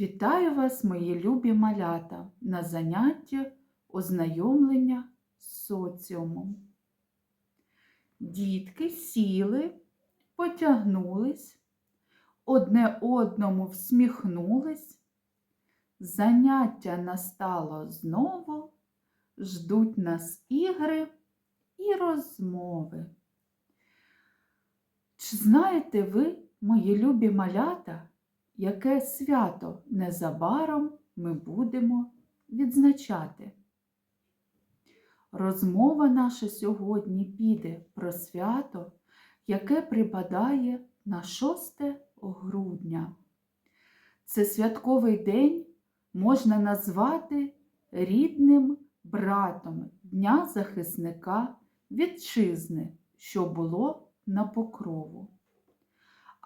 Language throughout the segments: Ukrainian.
Вітаю вас, мої любі малята, на занятті ознайомлення з соціумом. Дітки сіли, потягнулись, одне одному всміхнулись. Заняття настало знову, ждуть нас ігри і розмови. Чи знаєте ви, мої любі малята, яке свято незабаром ми будемо відзначати? Розмова наша сьогодні піде про свято, яке припадає на 6 грудня. Це святковий день можна назвати рідним братом Дня захисника Вітчизни, що було на покрову.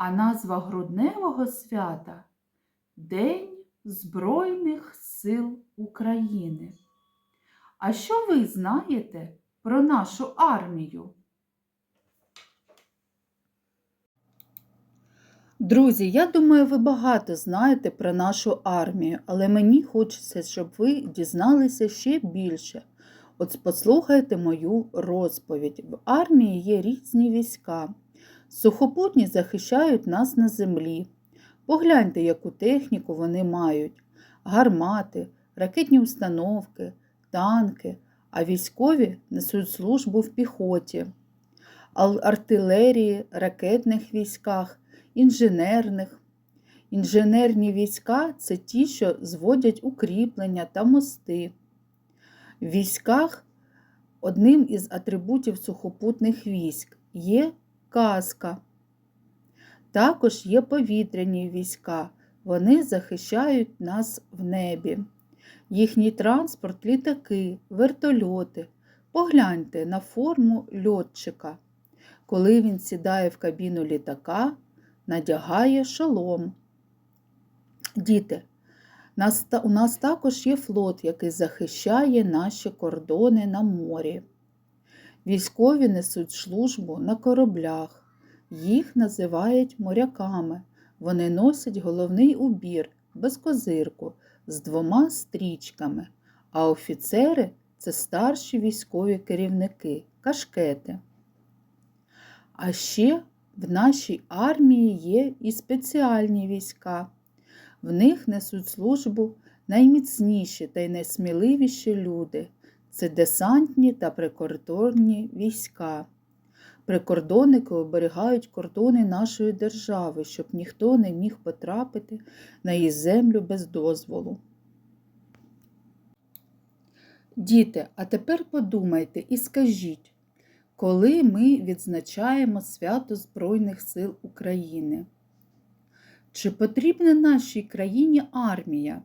А назва грудневого свята День Збройних сил України. А що ви знаєте про нашу армію? Друзі, я думаю, ви багато знаєте про нашу армію, але мені хочеться, щоб ви дізналися ще більше. От послухайте мою розповідь. В армії є різні війська. Сухопутні захищають нас на землі. Погляньте, яку техніку вони мають: гармати, ракетні установки, танки, а військові несуть службу в піхоті, артилерії, ракетних військах, інженерних. Інженерні війська це ті, що зводять укріплення та мости. В військах одним із атрибутів сухопутних військ є каска. Також є повітряні війська, вони захищають нас в небі. Їхній транспорт літаки, вертольоти. Погляньте на форму льотчика. Коли він сідає в кабіну літака, надягає шолом. Діти, у нас також є флот, який захищає наші кордони на морі. Військові несуть службу на кораблях. Їх називають моряками. Вони носять головний убір без козирку з двома стрічками, а офіцери це старші військові керівники, кашкети. А ще в нашій армії є і спеціальні війська. В них несуть службу найміцніші та й найсміливіші люди це десантні та прикордонні війська. Прикордонники оберігають кордони нашої держави, щоб ніхто не міг потрапити на її землю без дозволу. Діти, а тепер подумайте і скажіть, коли ми відзначаємо свято Збройних сил України? Чи потрібна нашій країні армія?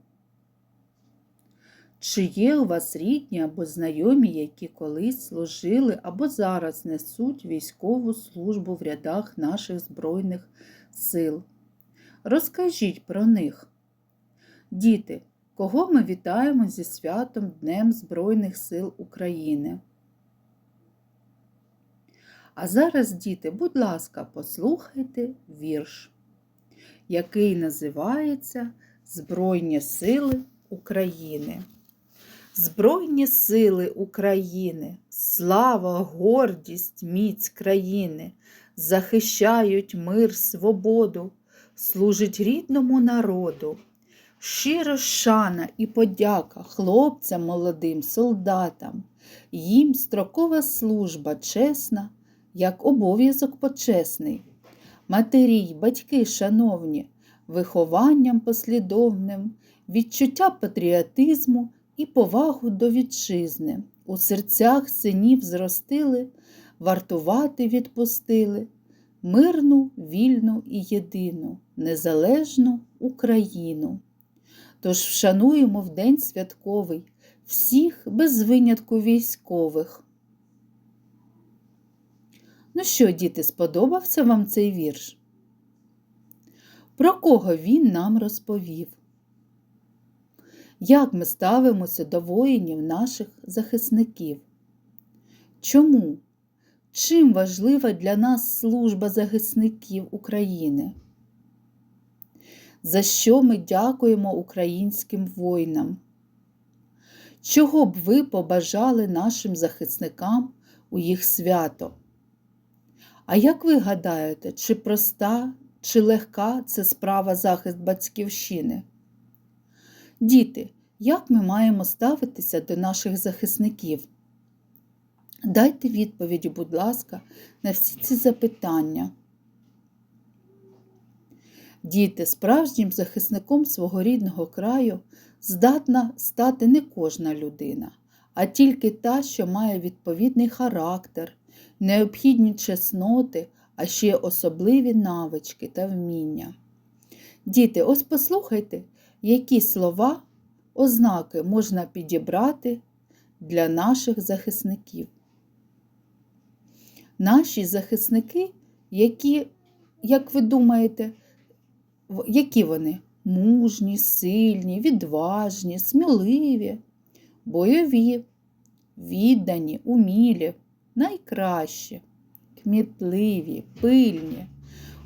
Чи є у вас рідні або знайомі, які колись служили або зараз несуть військову службу в рядах наших Збройних сил? Розкажіть про них. Діти, кого ми вітаємо зі святом Днем Збройних сил України? А зараз, діти, будь ласка, послухайте вірш, який називається Збройні сили України. Збройні сили України, слава, гордість, міць країни, захищають мир, свободу, служить рідному народу. Щиро шана і подяка хлопцям молодим, солдатам, їм строкова служба чесна, як обов'язок почесний. Матері й батьки, шановні, вихованням послідовним, відчуття патріотизму і повагу до вітчизни. У серцях синів зростили, вартувати відпустили, мирну, вільну і єдину, незалежну Україну. Тож вшануємо в день святковий всіх без винятку військових. Ну що, діти, сподобався вам цей вірш? Про кого він нам розповів? Як ми ставимося до воїнів наших захисників? Чому? Чим важлива для нас служба захисників України? за що ми дякуємо українським воїнам. Чого б ви побажали нашим захисникам у їх свято? А як ви гадаєте, чи проста, чи легка це справа захист батьківщини? Діти, як ми маємо ставитися до наших захисників? Дайте відповіді, будь ласка, на всі ці запитання. Діти, справжнім захисником свого рідного краю здатна стати не кожна людина, а тільки та, що має відповідний характер, необхідні чесноти, а ще особливі навички та вміння. Діти, ось послухайте, які слова, ознаки можна підібрати для наших захисників. Наші захисники, які, як ви думаєте, які вони? Мужні, сильні, відважні, сміливі, бойові, віддані, умілі, найкращі, кмітливі, пильні,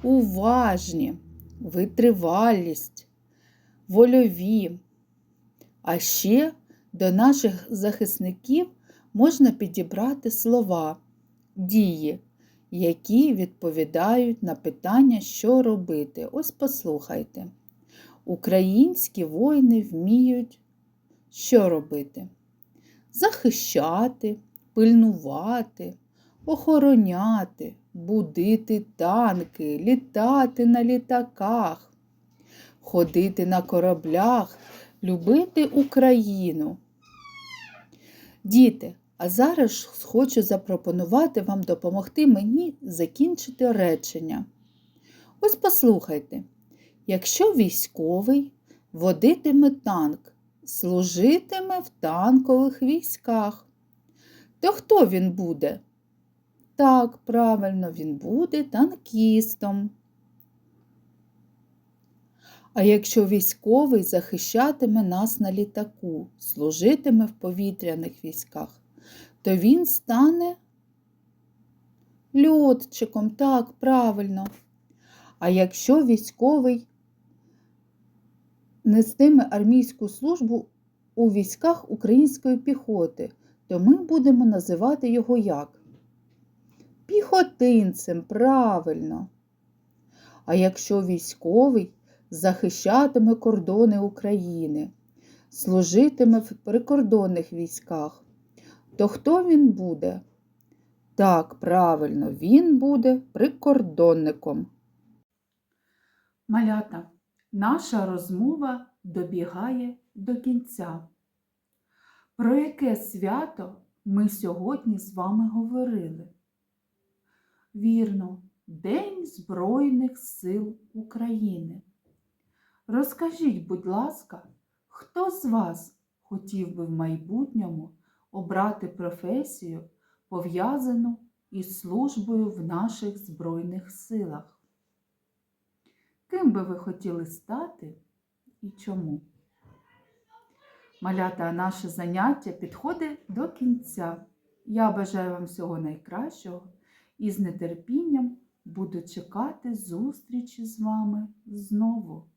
уважні, витривалість, вольові. А ще до наших захисників можна підібрати слова, дії, які відповідають на питання, що робити. Ось послухайте. Українські воїни вміють що робити? Захищати, пильнувати, охороняти, будити танки, літати на літаках, ходити на кораблях, любити Україну. Діти, а зараз хочу запропонувати вам допомогти мені закінчити речення. Ось послухайте, якщо військовий водитиме танк, служитиме в танкових військах, то хто він буде? Так, правильно, він буде танкістом. А якщо військовий захищатиме нас на літаку, служитиме в повітряних військах, то він стане льотчиком, так, правильно. А якщо військовий нестиме армійську службу у військах української піхоти, то ми будемо називати його як? Піхотинцем, правильно. А якщо військовий захищатиме кордони України, служитиме в прикордонних військах, то хто він буде? Так, правильно, він буде прикордонником. Малята, наша розмова добігає до кінця. Про яке свято ми сьогодні з вами говорили? Вірно, День Збройних сил України. Розкажіть, будь ласка, хто з вас хотів би в майбутньому обрати професію, пов'язану із службою в наших Збройних силах? Ким би ви хотіли стати і чому? Малята, наше заняття підходить до кінця. Я бажаю вам всього найкращого і з нетерпінням буду чекати зустрічі з вами знову.